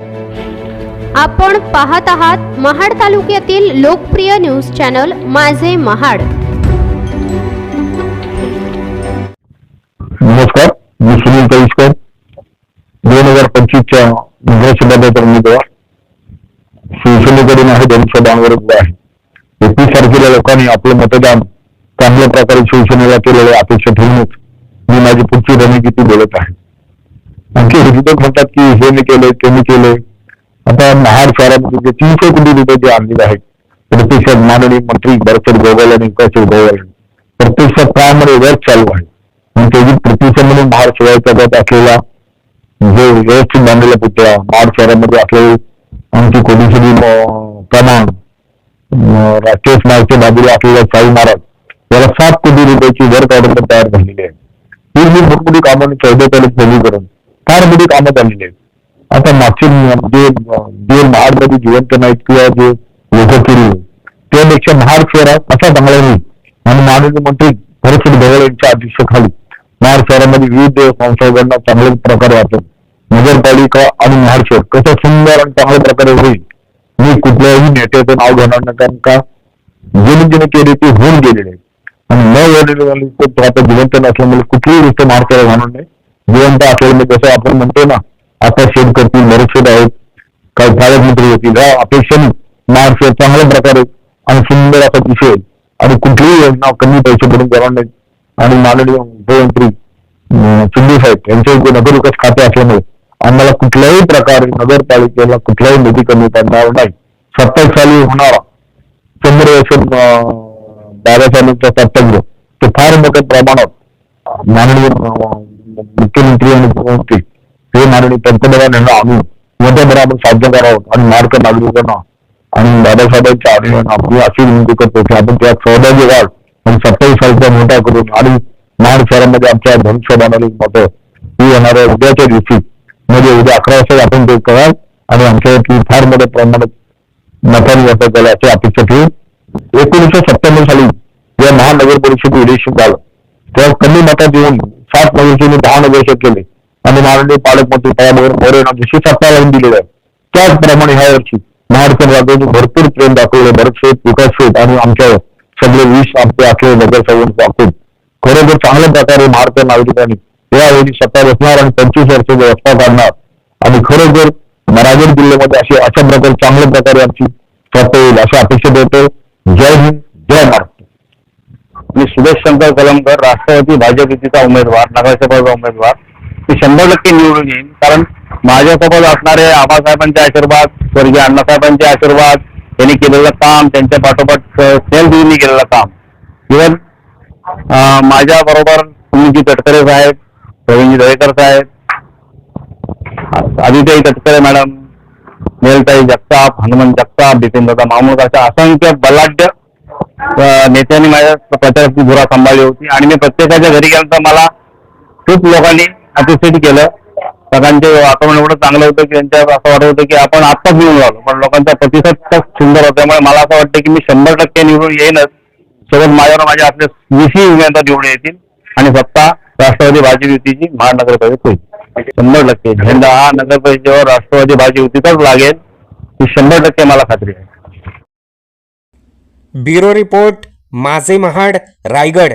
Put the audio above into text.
आपण पाहत आहात महाड तालुक्यातील लोकप्रिय न्यूज चॅनल माझे महाड. नमस्कार मी सुनील कळीसकर दोन हजार पंचवीसच्या नगरसभाचा उमेदवार शिवसेनेकडून आहे धनुष्यबाणवर उभा आहे. एकवीस तारखेला लोकांनी आपलं मतदान चांगल्या प्रकारे शिवसेनेला केलेलं अपेक्षा ठेवूनच मी माझी पुढची रणनीती बोलत आहे. आणखी विरोधक म्हणतात की हे मी केलंय ते मी केलंय. आता महाड शहरामध्ये तीनशे कोटी रुपये जे आणलेले आहेत प्रत्यक्षात माननीय मंत्री भरतड गोगाल आणि कौशल गोगाल प्रत्यक्षात त्यामध्ये वर्ष चालू आहे. आणि त्याची प्रतिसाद म्हणून महाड शिवायचा गट असलेला जो व्यवस्थित बांधलेला पुतळा महाड शहरामध्ये असलेले आमची कोणीतरी प्रमाण अं, राष्ट्रीय स्मारकचे बाजूला असलेला साई महाराज याला सात कोटी रुपयाची वर्क ऑर्डर तयार झालेली आहे. ही जी मोठमोठी कामाने चौदा तारीख करून फार मोठी कामं झालेली आहेत. आता मागचे जे जे महाडमध्ये जिवंत नाहीत किंवा जे लोक केली त्यापेक्षा महाड शहरात असा चांगला होईल आणि माननीय मंत्री भरतसिंग ढवळ यांच्या अध्यक्षतेखाली महाड शहरामध्ये विविध संस्थांना चांगल्या प्रकारे वाटत. नगरपालिका आणि महाड शहर कसं सुंदर आणि चांगल्या प्रकारे होईल मी कुठल्याही नेत्याचं नाव घेणार नाही कारण का? ज्याने ज्याने केले ते होऊन गेलेले आणि न झालेले झाले तर आता जिवंत नसल्यामुळे कुठलीही गोष्ट महाराष्ट्राला घालून नाही. जिवंत असल्यामुळे जसं आपण म्हणतो ना आता शेत करतील बरेचसे आहेत काही पालकमंत्री होतील ह्या अपेक्षाने महाराष्ट्र चांगल्या प्रकारे आणि सुंदर असा दिसेल आणि कुठलीही योजना कमी पैसे पडून देणार नाही आणि माननीय मुख्यमंत्री शिंदे साहेब यांच्या नगरविकास नगर खाते असल्यामुळे आम्हाला कुठल्याही प्रकारे नगरपालिकेला कुठलाही निधी कमी पडणार नाही. सत्तावीस साली होणारा. शंभर बाबासाहेबांचा कर्तव्य ते फार मोठ्या प्रमाणात माननीय मुख्यमंत्री आणि मुख्यमंत्री हे माननीय पंतप्रधान यांना आणून मोठ्या प्रमाणात साध्य करावं आणि मार्ग नागरिकांना आणि दादासाहेबांच्या आदेशाने आपली अशी विनंती करतो की आपण त्यात सहभागी व्हाल आणि सत्तावीस सालचा मोठा करून आणि महाड शहरामध्ये आमच्या धनुष्यबाणाला मतं ही येणाऱ्या उद्याच्या दिवशी म्हणजे उद्या अकरा वाजता आपण ते कराल आणि आमच्या फार मोठ्या प्रमाणात मतांनी व्यक्त झालं अपेक्षा ठेवून एकोणीसशे सत्त्याण्णव साली या महानगर परिषद इलेक्शन झालं तेव्हा कमी मतात येऊन सात नगरसेवकांनी दहा नगरसेवक केले. आणि माननीय पालकमंत्री तयार मोरे जशी सत्ता लावून दिलेली आहे त्याचप्रमाणे ह्या वर्षी महाराष्ट्र राज्याने भरपूर प्रेम दाखवले. भरत शेठ विकास शेठ आणि आमच्या सगळे वीस आमचे आखले नगरसेवक दाखवून खरोखर चांगल्या प्रकारे महाराष्ट्र नागरिकांनी यावेळी सत्ता बसणार आणि पंचवीस वर्ष व्यवस्था काढणार. आणि खरोखर रायगड जिल्ह्यामध्ये असे अशा प्रकारे चांगल्या प्रकारे आमची सत्ता येईल अशी अपेक्षा देतो. जय हिंद. सुरेश शंकर कलमकर राष्ट्रवादी भाजप युतीचा उमेदवार नगरसेवकाचा उमेदवार मी शंभर टक्के निवडून येईन. कारण माझ्यासोबत असणारे आबासाहेबांचे आशीर्वाद स्वर्गीय अण्णासाहेबांचे आशीर्वाद त्यांनी केलेलं काम त्यांच्या पाठोपाठ स्नेहजींनी केलेलं काम. इव्हन माझ्या बरोबर सुनीलजी तटकरे साहेब प्रवीणजी दळेकर साहेब आदित्य तटकरे मॅडम नेलताई जगताप हनुमान जगताप बिपिनदादा मामूद अशा असंख्य बलाढ्य नेत्यांनी माझ्या प्रचाराची धुरा सांभाळली होती. आणि मी प्रत्येकाच्या घरी गेल्यानंतर मला खूप लोकांनी अप्रिशिएट केलं. सगळ्यांचे वातावरण एवढं चांगलं होतं की त्यांच्या असं वाटत होतं की आपण आत्ताच निवडून आलो पण लोकांचा प्रतिसाद खूप सुंदर होता. त्यामुळे मला असं वाटतं की मी शंभर टक्के निवडून येईनच. सोबत माझ्यावर माझ्या आपले वीसही उमेदवार निवडून येतील. आणि सत्ता राष्ट्रवादी भाजप युतीची महानगर परिषद होईल. शंभर टक्के. झेंडा हा नगर परिषदेवर राष्ट्रवादी भाजप युतीचाच लागेल. ही शंभर टक्के मला खात्री आहे. ब्युरो रिपोर्ट माझे महाड रायगड